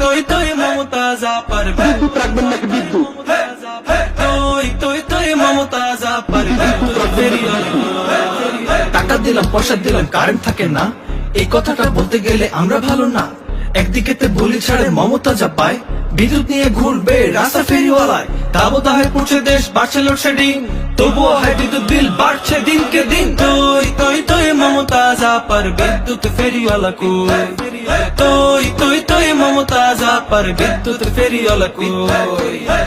তুই তুই মমতাজ আপার বিদ্যুৎ রাখবেন নাকি বিদ্যুৎ? তুই তুই তুই মমতাজ আপার টাকা দিলাম পয়সা দিলাম কারেন্ট থাকে না। এই কথাটা বলতে গেলে আমরা ভালো না। একদিকে তে বলি ছাড়ে মমতা যা পায় বিদ্যুৎ নিয়ে ঘুরবে রাস্তা ফেরিওয়ালায়। দাবদাহে পড়ছে দেশ বাড়ছে লোডশেডিং তবুও হয় বিদ্যুৎ বিল বাড়ছে দিনকে দিন। তুই তুই তুই মমতাজ আপার বিদ্যুৎ ফেরিওয়ালা কই? তুই তুই তুই মমতাজ আপার বিদ্যুৎ ফেরিওয়ালা কই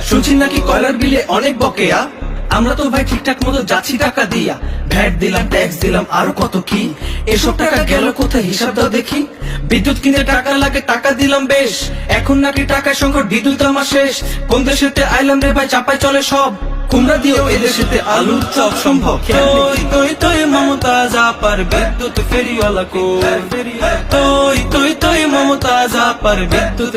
শুনছি নাকি কয়লার বিলে অনেক বকেয়া? আমরা তো ভাই ঠিকঠাক মতো যাচ্ছি টাকা দিয়া। ভ্যাট দিলাম, ট্যাক্স দিলাম, আরও কত কি? এসব টাকা গেল কোথায় হিসাব দাও দেখি। বিদ্যুৎ কিনতে টাকা লাগে, টাকা দিলাম বেশ। এখন নাকি টাকার সংকট, বিদ্যুৎ আমার শেষ। কোন দেশেতে আইলাম রে ভাই, চাপায় চলে সব। কুমড়া দিয়েও এদেশেতে আলুর চপ সম্ভব। তুই তুই মমতাজ আপার বিদ্যুৎ ফেরিওয়ালা তুই তুই তুই মমতাজ আপার বিদ্যুৎ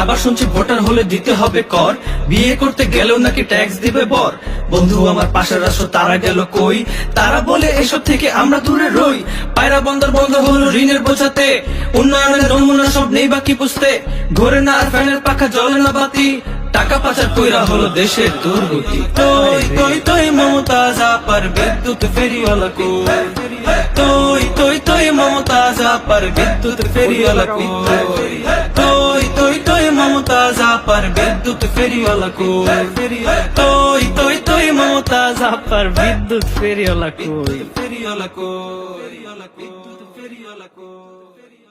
আবার শুনছি ভোটার হলে দিতে হবে কর। বিয়ে করতে গেলেও নাকি ট্যাক্স দিবে বর। বন্ধু, আমার পাশের রাষ্ট্র তারা গেল কই? তারা বলে এসব থেকে আমরা দূরে রই। পায়রা বন্দর বন্ধ হলো ঋণের বোঝাতে। উন্নয়নের নমুনা সব নেই বাকি ঘরে না আর ফ্যানের পাখা জ্বলে না বাতি। টাকা পাচার কইরা হলো দেশের দুর্গতি তুই তুই তুই মমতাজ আপার বিদ্যুৎ ফেরিওয়ালা কই তুই জাপার বিদ্যুৎ ফেরিওয়ালা কই তুই তুই তুই মমতা জাপার বিদ্যুৎ ফেরিওয়ালা কই তুই তুই তুই মমতা জাপার বিদ্যুৎ ফেরিওয়ালা কই ফেরিওয়ালা কই বিদ্যুৎ ফেরিওয়ালা কই